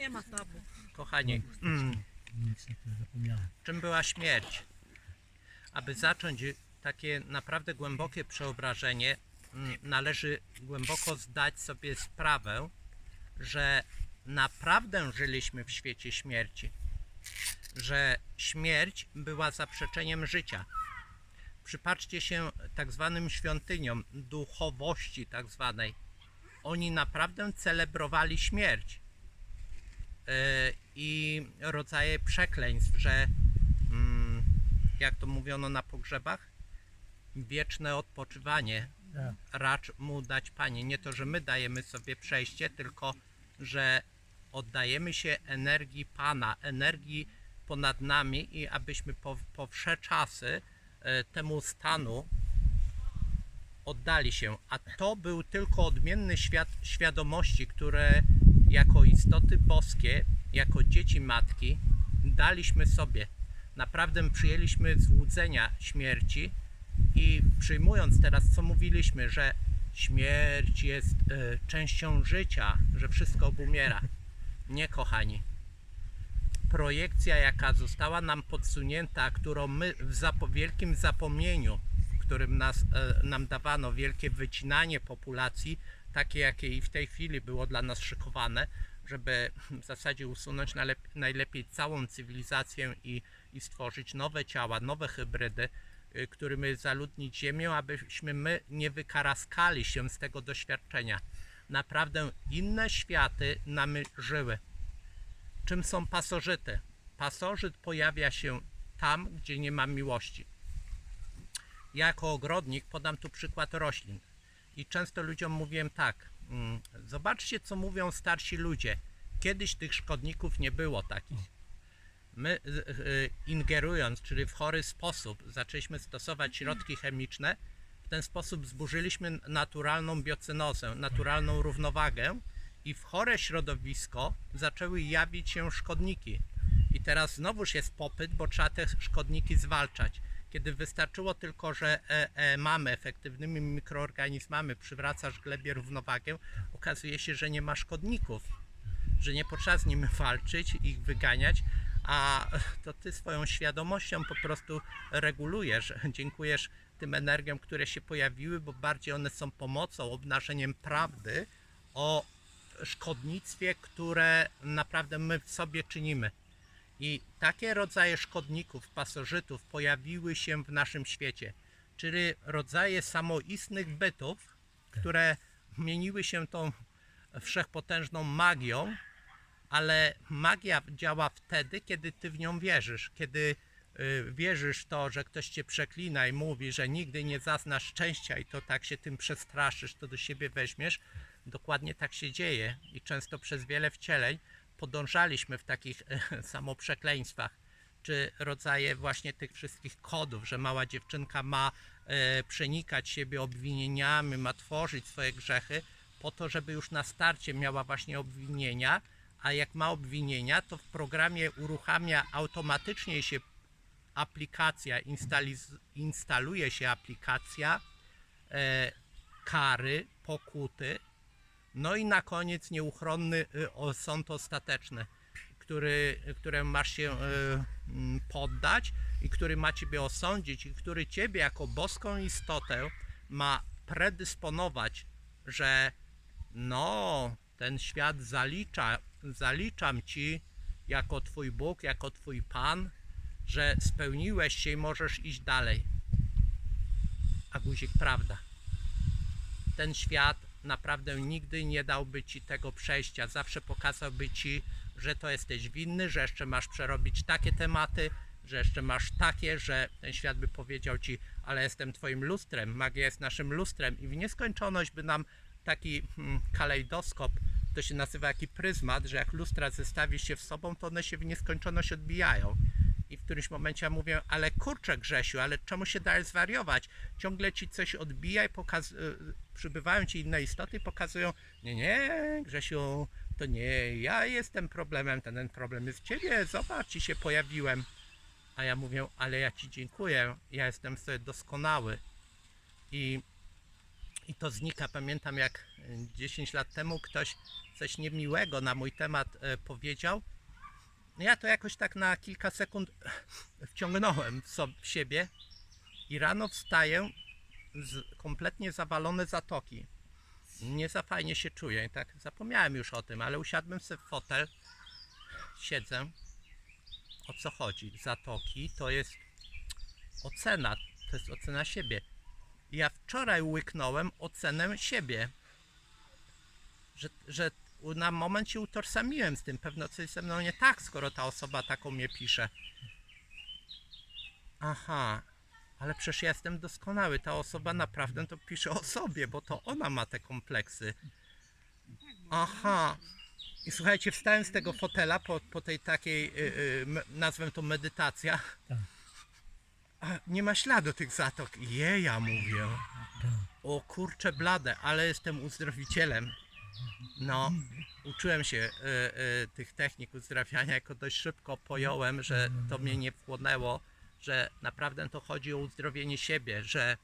Nie ma tabu. Kochani, mm, czym była śmierć? Aby zacząć takie naprawdę głębokie przeobrażenie, mm, należy głęboko zdać sobie sprawę, że naprawdę żyliśmy w świecie śmierci. Że śmierć była zaprzeczeniem życia. Przypatrzcie się tak zwanym świątyniom duchowości tak zwanej. Oni naprawdę celebrowali śmierć i rodzaje przekleństw, że mm, jak to mówiono na pogrzebach, wieczne odpoczywanie Tak. racz mu dać Panie. Nie to, że my dajemy sobie przejście, tylko że oddajemy się energii Pana, energii ponad nami i abyśmy po, po czasy e, temu stanu oddali się. A to był tylko odmienny świat świadomości, które jako istoty boskie, jako dzieci matki daliśmy sobie. Naprawdę przyjęliśmy złudzenia śmierci i przyjmując teraz, co mówiliśmy, że śmierć jest e, częścią życia, że wszystko obumiera. Nie, kochani. Projekcja, jaka została nam podsunięta, którą my w wielkim zapomnieniu, którym nas, e, nam dawano wielkie wycinanie populacji, takie jakie i w tej chwili było dla nas szykowane, żeby w zasadzie usunąć najlep- najlepiej całą cywilizację i, i stworzyć nowe ciała, nowe hybrydy, y, którymi zaludnić Ziemię, abyśmy my nie wykaraskali się z tego doświadczenia. Naprawdę inne światy nami żyły. Czym są pasożyty? Pasożyt pojawia się tam, gdzie nie ma miłości. Ja jako ogrodnik podam tu przykład roślin. I często ludziom mówiłem tak, mm, zobaczcie co mówią starsi ludzie. Kiedyś tych szkodników nie było takich. My y, y, ingerując, czyli w chory sposób, zaczęliśmy stosować środki chemiczne, w ten sposób zburzyliśmy naturalną biocynozę, naturalną równowagę i w chore środowisko zaczęły jawić się szkodniki. I teraz znowuż jest popyt, bo trzeba te szkodniki zwalczać. Kiedy wystarczyło tylko, że e, e, mamy efektywnymi mikroorganizmami, przywracasz glebie równowagę, okazuje się, że nie ma szkodników, że nie potrzeba z nimi walczyć, ich wyganiać, a to ty swoją świadomością po prostu regulujesz, dziękujesz tym energiom, które się pojawiły, bo bardziej one są pomocą, obnażeniem prawdy o szkodnictwie, które naprawdę my w sobie czynimy. I takie rodzaje szkodników, pasożytów pojawiły się w naszym świecie, czyli rodzaje samoistnych bytów, które mieniły się tą wszechpotężną magią, ale magia działa wtedy, kiedy ty w nią wierzysz, kiedy y, wierzysz to, że ktoś cię przeklina i mówi, że nigdy nie zaznasz szczęścia i to tak się tym przestraszysz, to do siebie weźmiesz. Dokładnie tak się dzieje i często przez wiele wcieleń podążaliśmy w takich e, samoprzekleństwach, czy rodzaje właśnie tych wszystkich kodów, że mała dziewczynka ma e, przenikać siebie obwinieniami, ma tworzyć swoje grzechy, po to, żeby już na starcie miała właśnie obwinienia, a jak ma obwinienia, to w programie uruchamia automatycznie się aplikacja, instaluje się aplikacja e, kary, pokuty, no i na koniec nieuchronny y, sąd ostateczny, który, masz się y, mm, poddać i który ma ciebie osądzić i który ciebie jako boską istotę ma predysponować, że no, ten świat zalicza, zaliczam ci jako twój Bóg, jako twój Pan, że spełniłeś się i możesz iść dalej. A guzik prawda ten świat naprawdę nigdy nie dałby ci tego przejścia. Zawsze pokazałby ci, że to jesteś winny, że jeszcze masz przerobić takie tematy, że jeszcze masz takie, że ten świat by powiedział ci, ale jestem twoim lustrem, magia jest naszym lustrem i w nieskończoność by nam taki hmm, kalejdoskop, to się nazywa jaki pryzmat, że jak lustra zestawi się w sobą, to one się w nieskończoność odbijają. I w którymś momencie ja mówię, ale kurczę Grzesiu, ale czemu się dajesz zwariować? Ciągle ci coś odbija i pokaz... y, przybywają ci inne istoty i pokazują, nie, nie Grzesiu, to nie ja jestem problemem, ten, ten problem jest ciebie, zobacz, ci się pojawiłem. A ja mówię, ale ja ci dziękuję, ja jestem sobie doskonały. I i to znika. Pamiętam jak y, 10 lat temu ktoś coś niemiłego na mój temat e, powiedział. Ja to jakoś tak na kilka sekund wciągnąłem w so- w siebie i rano wstaję z kompletnie zawalone zatoki. Nie za fajnie się czuję, tak zapomniałem już o tym, ale usiadłem sobie w fotel, siedzę. O co chodzi? Zatoki to jest ocena, to jest ocena siebie. Ja wczoraj łyknąłem ocenę siebie. Że, że na moment się utożsamiłem z tym. Pewno coś ze mną nie tak, skoro ta osoba taką mnie pisze. Aha, ale przecież ja jestem doskonały. Ta osoba naprawdę to pisze o sobie, bo to ona ma te kompleksy. Aha. I słuchajcie, wstałem z tego fotela po, po tej takiej, y, y, nazwę to medytacja. Tak. A nie ma śladu tych zatok. Je, ja mówię. Tak. O kurcze blade, ale jestem uzdrowicielem. No, uczyłem się y, y, tych technik uzdrawiania, jako dość szybko pojąłem, że to mnie nie wchłonęło, że naprawdę to chodzi o uzdrowienie siebie, że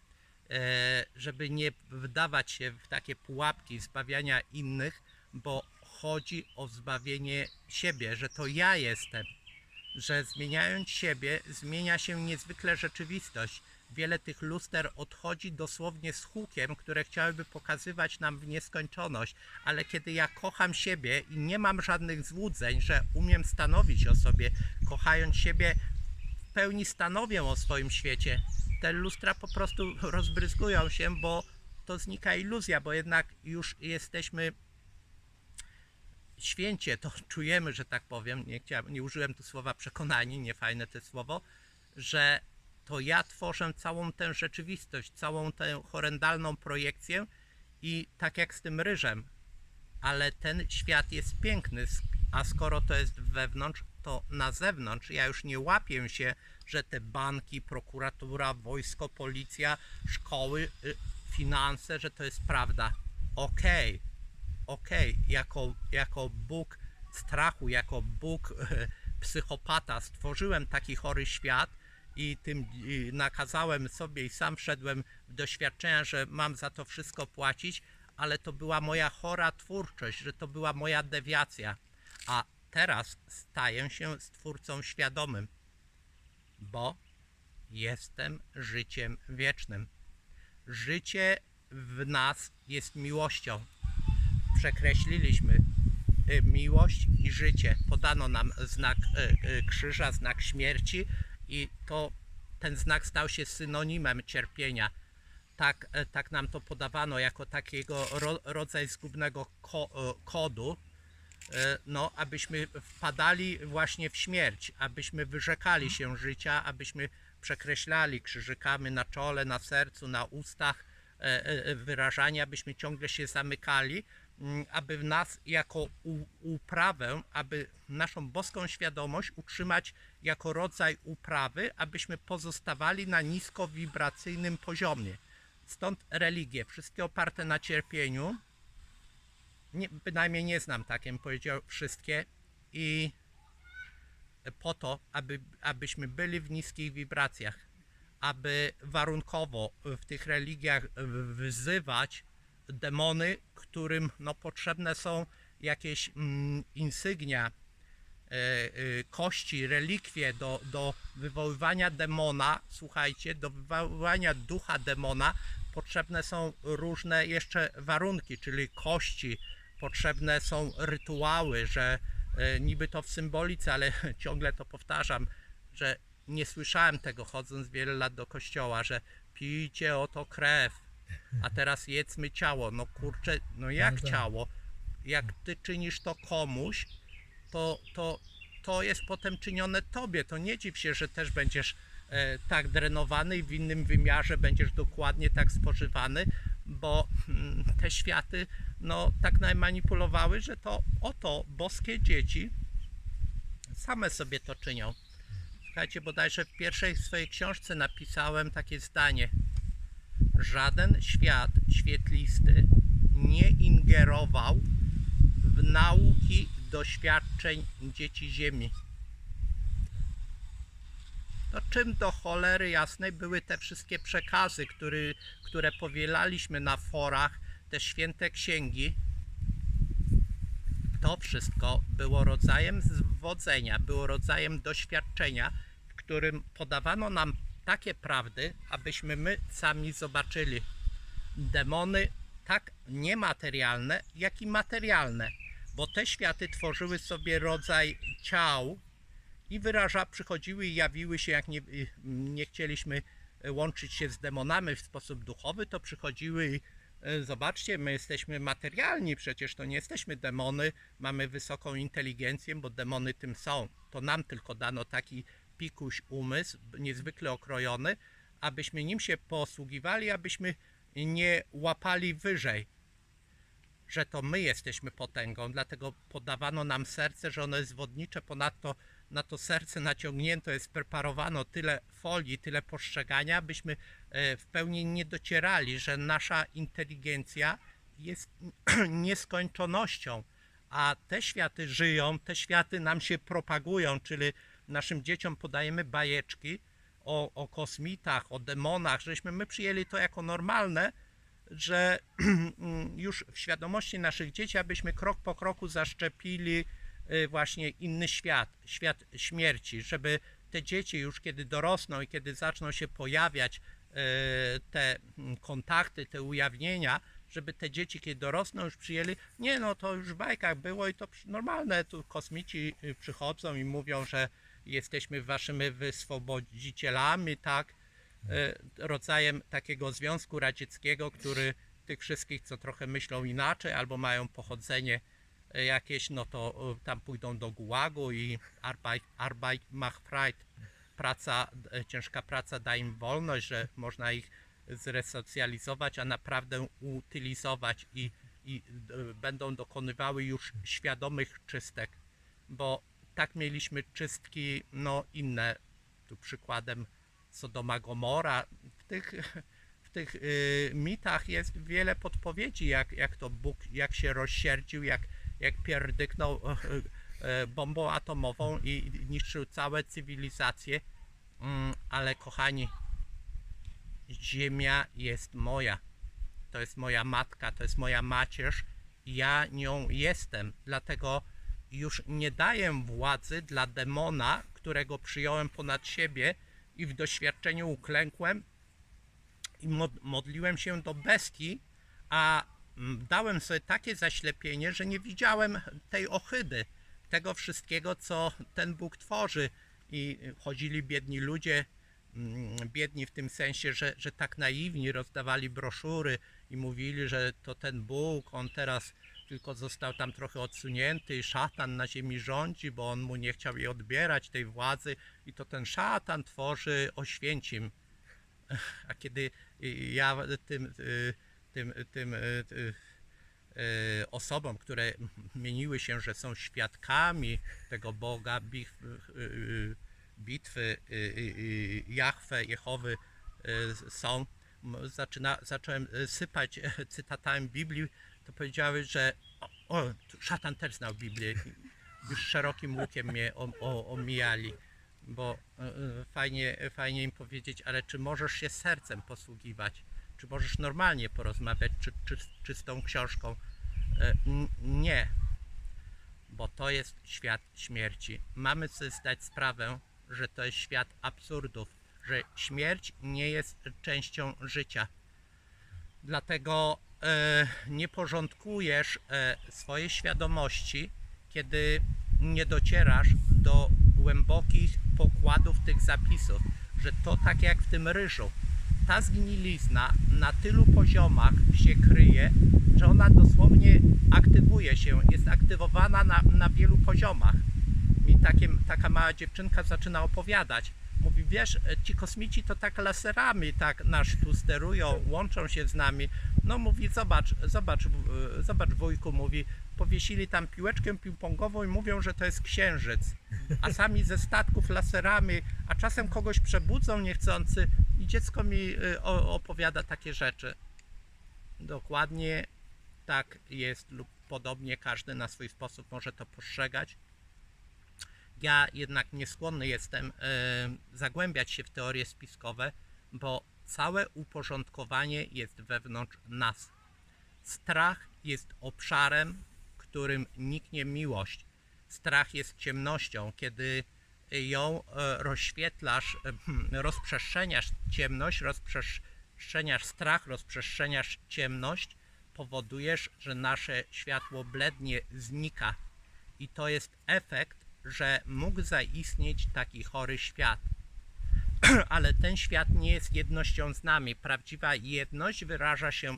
e, żeby nie wdawać się w takie pułapki zbawiania innych, bo chodzi o zbawienie siebie, że to ja jestem, że zmieniając siebie, zmienia się niezwykle rzeczywistość. Wiele tych luster odchodzi dosłownie z hukiem, które chciałyby pokazywać nam w nieskończoność, ale kiedy ja kocham siebie i nie mam żadnych złudzeń, że umiem stanowić o sobie, kochając siebie, w pełni stanowię o swoim świecie, te lustra po prostu rozbryzgują się, bo to znika iluzja, bo jednak już jesteśmy święcie, to czujemy, że tak powiem, nie, chciałem, nie użyłem tu słowa przekonani, nie fajne to słowo, że to ja tworzę całą tę rzeczywistość, całą tę horrendalną projekcję i tak jak z tym ryżem, ale ten świat jest piękny, a skoro to jest wewnątrz, to na zewnątrz ja już nie łapię się, że te banki, prokuratura, wojsko, policja, szkoły, y, finanse, że to jest prawda. Okej, okej, jako, jako Bóg strachu, jako Bóg psychopata stworzyłem taki chory świat i tym nakazałem sobie i sam wszedłem w doświadczenia, że mam za to wszystko płacić, ale to była moja chora twórczość, że to była moja dewiacja. A teraz staję się stwórcą świadomym, bo jestem życiem wiecznym. Życie w nas jest miłością przekreśliliśmy y, miłość i życie. Podano nam znak y, y, krzyża, znak śmierci i to ten znak stał się synonimem cierpienia. Tak, e, tak nam to podawano jako takiego ro, rodzaj zgubnego ko, e, kodu, e, no, abyśmy wpadali właśnie w śmierć, abyśmy wyrzekali się życia, abyśmy przekreślali krzyżykami na czole, na sercu, na ustach wyrażania, abyśmy ciągle się zamykali, aby w nas jako uprawę, aby naszą boską świadomość utrzymać jako rodzaj uprawy, abyśmy pozostawali na niskowibracyjnym poziomie. Stąd religie, wszystkie oparte na cierpieniu, nie, bynajmniej nie znam takiej, bym powiedział wszystkie i po to, aby, abyśmy byli w niskich wibracjach, aby warunkowo w tych religiach wzywać demony, którym no, potrzebne są jakieś mm, insygnia, e, e, kości, relikwie do, do wywoływania demona, słuchajcie, do wywoływania ducha demona potrzebne są różne jeszcze warunki, czyli kości, potrzebne są rytuały, że e, niby to w symbolice, ale ciągle to powtarzam, że nie słyszałem tego chodząc wiele lat do kościoła, że pijcie oto krew, a teraz jedzmy ciało. No kurczę, no jak ciało? Jak ty czynisz to komuś, to, to, to jest potem czynione tobie. To nie dziw się, że też będziesz e, tak drenowany i w innym wymiarze będziesz dokładnie tak spożywany, bo mm, te światy no tak najmanipulowały, że to oto boskie dzieci same sobie to czynią. Słuchajcie, bodajże w pierwszej swojej książce napisałem takie zdanie. Żaden świat świetlisty nie ingerował w nauki doświadczeń dzieci Ziemi. No czym do cholery jasnej były te wszystkie przekazy, który, które powielaliśmy na forach, te święte księgi, to wszystko było rodzajem zwodzenia, było rodzajem doświadczenia, w którym podawano nam takie prawdy, abyśmy my sami zobaczyli demony tak niematerialne, jak i materialne, bo te światy tworzyły sobie rodzaj ciał i wyraża, przychodziły i jawiły się, jak nie, nie chcieliśmy łączyć się z demonami w sposób duchowy, to przychodziły i e, zobaczcie, my jesteśmy materialni, przecież to nie jesteśmy demony, mamy wysoką inteligencję, bo demony tym są. To nam tylko dano taki pikuś umysł, niezwykle okrojony, abyśmy nim się posługiwali, abyśmy nie łapali wyżej, że to my jesteśmy potęgą, dlatego podawano nam serce, że ono jest wodnicze, ponadto na to serce naciągnięto jest preparowano tyle folii, tyle postrzegania, byśmy e, w pełni nie docierali, że nasza inteligencja jest nieskończonością, a te światy żyją, te światy nam się propagują, czyli naszym dzieciom podajemy bajeczki o, o kosmitach, o demonach, żeśmy my przyjęli to jako normalne, że już w świadomości naszych dzieci, abyśmy krok po kroku zaszczepili y, właśnie inny świat, świat śmierci, żeby te dzieci już kiedy dorosną i kiedy zaczną się pojawiać y, te mm, kontakty, te ujawnienia, żeby te dzieci kiedy dorosną już przyjęli, nie no to już w bajkach było i to normalne, tu kosmici y, przychodzą i mówią, że jesteśmy waszymi wyswobodzicielami, tak, e, rodzajem takiego związku radzieckiego, który tych wszystkich, co trochę myślą inaczej albo mają pochodzenie e, jakieś, no to e, tam pójdą do gułagu i Arbeit, Arbeit macht frei. Praca, ciężka praca da im wolność, że można ich zresocjalizować, a naprawdę utylizować i, i będą dokonywały już świadomych czystek, bo tak mieliśmy czystki, no inne, tu przykładem Sodoma Gomora. W tych, w tych y, mitach jest wiele podpowiedzi, jak, jak to Bóg, jak się rozsierdził, jak, jak pierdyknął y, y, bombą atomową i i niszczył całe cywilizacje. Mm, ale kochani, ziemia jest moja. To jest moja matka, to jest moja macierz. Ja nią jestem, dlatego już nie daję władzy dla demona, którego przyjąłem ponad siebie i w doświadczeniu uklękłem i mod- modliłem się do bestii, a mm, dałem sobie takie zaślepienie, że nie widziałem tej ohydy, tego wszystkiego, co ten Bóg tworzy. I chodzili biedni ludzie, mm, biedni w tym sensie, że, że tak naiwni rozdawali broszury i mówili, że to ten Bóg, on teraz tylko został tam trochę odsunięty i szatan na ziemi rządzi, bo on mu nie chciał jej odbierać, tej władzy i to ten szatan tworzy Oświęcim. A kiedy y, ja tym, y, tym, tym y, osobom, które mieniły się, że są świadkami tego Boga, bitw, bitwy Jahwe, Jehowy są, zaczyna, zacząłem sypać e, cytatami Biblii, to powiedziały, że o, o szatan też znał Biblię. Już szerokim łukiem mnie o, o, omijali, bo e, fajnie, fajnie im powiedzieć, ale czy możesz się sercem posługiwać? Czy możesz normalnie porozmawiać, czy, czy, czy z tą książką? N- Nie, bo to jest świat śmierci. Mamy sobie zdać sprawę, że to jest świat absurdów, że śmierć nie jest częścią życia. Dlatego nie porządkujesz e, swojej świadomości, kiedy nie docierasz do głębokich pokładów tych zapisów, że to tak jak w tym ryżu. Ta zgnilizna na tylu poziomach się kryje, że ona dosłownie aktywuje się, jest aktywowana na, na wielu poziomach. Mi taka mała dziewczynka zaczyna opowiadać. Mówi, wiesz, ci kosmici to tak laserami tak nas tu sterują, łączą się z nami. No mówi, zobacz, zobacz, w- zobacz wujku, mówi, powiesili tam piłeczkę ping-pongową i mówią, że to jest księżyc. A sami ze statków laserami, a czasem kogoś przebudzą niechcący i dziecko mi o- opowiada takie rzeczy. Dokładnie tak jest lub podobnie każdy na swój sposób może to postrzegać. Ja jednak nieskłonny jestem e, zagłębiać się w teorie spiskowe, bo całe uporządkowanie jest wewnątrz nas. Strach jest obszarem, którym niknie miłość. Strach jest ciemnością. Kiedy ją e, rozświetlasz, e, hmm, rozprzestrzeniasz ciemność, rozprzestrzeniasz strach, rozprzestrzeniasz ciemność, powodujesz, że nasze światło blednie, znika. I to jest efekt, że mógł zaistnieć taki chory świat. Ale ten świat nie jest jednością z nami. Prawdziwa jedność wyraża się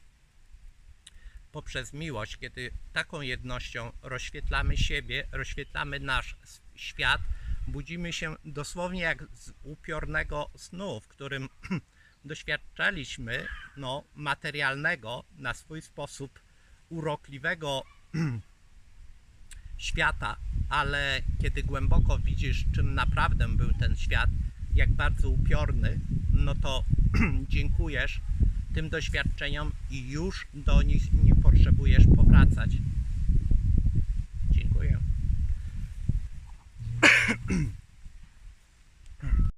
poprzez miłość, kiedy taką jednością rozświetlamy siebie, rozświetlamy nasz świat, budzimy się dosłownie jak z upiornego snu, w którym doświadczaliśmy no, materialnego, na swój sposób urokliwego świata, ale kiedy głęboko widzisz, czym naprawdę był ten świat, jak bardzo upiorny, no to dziękujesz tym doświadczeniom i już do nich nie potrzebujesz powracać. Dziękuję.